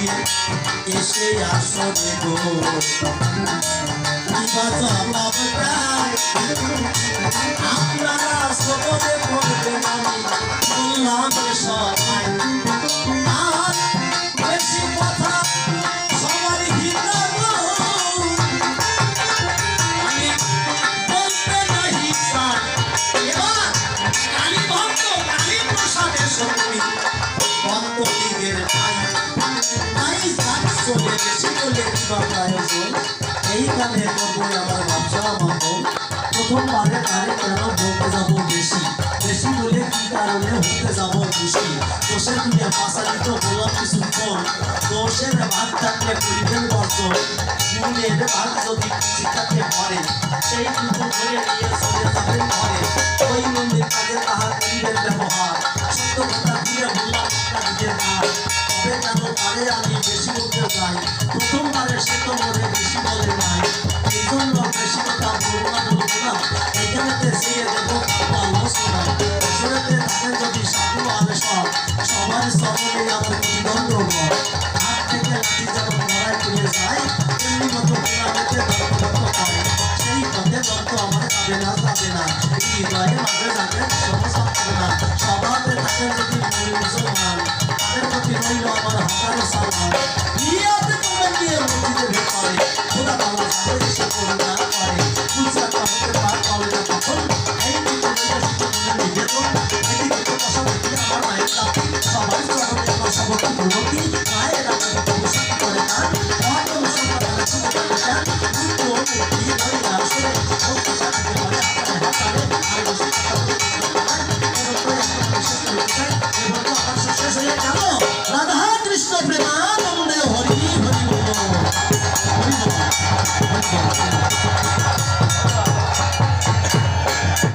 করি এসে আসবে গো। কিবা জবাব দেয় করব আমার ব্যবসা মতো প্রথমবারে তারে কেন বলতে যাব বেশি বেশি বলে কি কারণে হতে যাব খুশি দোষের দিকে পাশালিত বললাম কিছুক্ষণ দোষের ভাগ থাকলে করিবেন বর্জন মনের ভাগ যদি শিক্ষাতে পড়ে সেই কিন্তু ধরে নিয়ে চলে যাবেন ঘরে ওই মন্দির কাজে তাহার করিবেন ব্যবহার সত্য কথা দিয়ে বললাম আপনাদের ভার তবে কেন তারে আমি বেশি বলতে চাই প্রথমবারে সে তো মনে বেশি বলে নাই না না এইখানেতে চেয়ে দেবো আলোচনা আসলেতে থাকেন যদি সাধু আর সব সবার সকলে আমার প্রতিদ্বন্দ্ব মত হাত থেকে লাঠি যেমন লড়াই করে যায় তেমনি মতো পুরাণেতে দর্পদত্ত করে সেই পথে দত্ত আমার যাবে না যাবে না হৃদয়ে মাঝে যাবে সমস্যা হবে না স্বভাবে থাকেন যদি মুসলমান তাদের প্রতি রইল আমার হাজারো সালাম নিয়াতে তোমরা গিয়ে মসজিদে ভেতরে খোদা বাবা যাবে এসে করুন Sopra